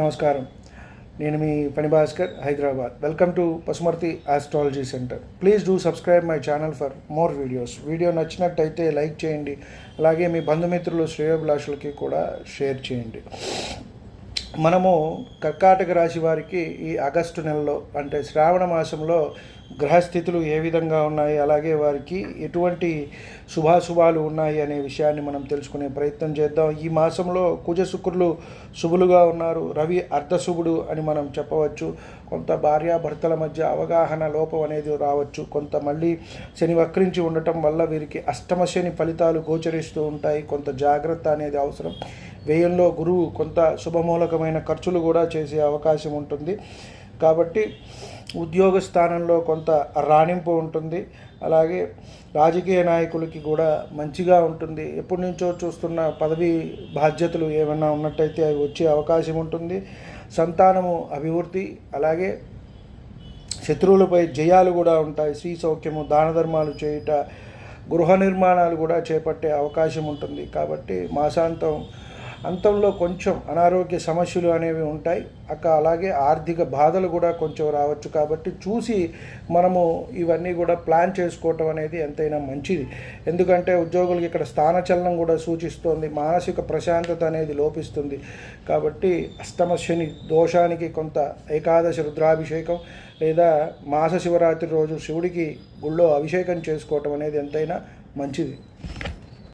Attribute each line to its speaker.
Speaker 1: నమస్కారం. నేను మీ పని Bhaskar Hyderabad. Welcome to Pasumarthi astrology centre please do subscribe my channel for more videos videos నచ్చినట్టయితే like చేయండి. అలాగే మీ బంధుమిత్రులు శ్రేయోభిలాషులకి కూడా షేర్ చేయండి. మనము కర్కాటక రాశి వారికి ఈ ఆగస్టు నెలలో అంటే శ్రావణ మాసంలో గ్రహస్థితులు ఏ విధంగా ఉన్నాయి అలాగే వారికి ఎటువంటి శుభాశుభాలు ఉన్నాయి అనే విషయాన్ని మనం తెలుసుకునే ప్రయత్నం చేద్దాం. ఈ మాసంలో కుజ శుక్రులు శుభులుగా ఉన్నారు రవి అర్ధశుభుడు అని మనం చెప్పవచ్చు. కొంత భార్యాభర్తల మధ్య అవగాహన లోపం అనేది రావచ్చు. కొంత మళ్ళీ శని వక్రించి ఉండటం వల్ల వీరికి అష్టమ శని ఫలితాలు గోచరిస్తూ ఉంటాయి. కొంత జాగ్రత్త అనేది అవసరం. వ్యయంలో గురువు కొంత శుభమూలకమైన ఖర్చులు కూడా చేసే అవకాశం ఉంటుంది. కాబట్టి ఉద్యోగ స్థానంలో కొంత రాణింపు ఉంటుంది. అలాగే రాజకీయ నాయకులకి కూడా మంచిగా ఉంటుంది. ఎప్పటి నుంచో చూస్తున్న పదవి బాధ్యతలు ఏమైనా ఉన్నట్టయితే అవి వచ్చే అవకాశం ఉంటుంది. సంతానము అభివృద్ధి అలాగే శత్రువులపై జయాలు కూడా ఉంటాయి. శ్రీ సౌఖ్యము దాన ధర్మాలు చేయుట గృహ నిర్మాణాలు కూడా చేపట్టే అవకాశం ఉంటుంది. కాబట్టి మాసాంతం అంతంలో కొంచెం అనారోగ్య సమస్యలు అనేవి ఉంటాయి. అక్క అలాగే ఆర్థిక బాధలు కూడా కొంచెం రావచ్చు కాబట్టి చూసి మనము ఇవన్నీ కూడా ప్లాన్ చేసుకోవటం అనేది ఎంతైనా మంచిది. ఎందుకంటే ఉద్యోగులకి ఇక్కడ స్థానచలనం కూడా సూచిస్తోంది. మానసిక ప్రశాంతత అనేది లోపిస్తుంది. కాబట్టి అష్టమ శని దోషానికి కొంత ఏకాదశి రుద్రాభిషేకం లేదా మాస శివరాత్రి రోజు శివుడికి గుళ్ళో అభిషేకం చేసుకోవటం అనేది ఎంతైనా మంచిది.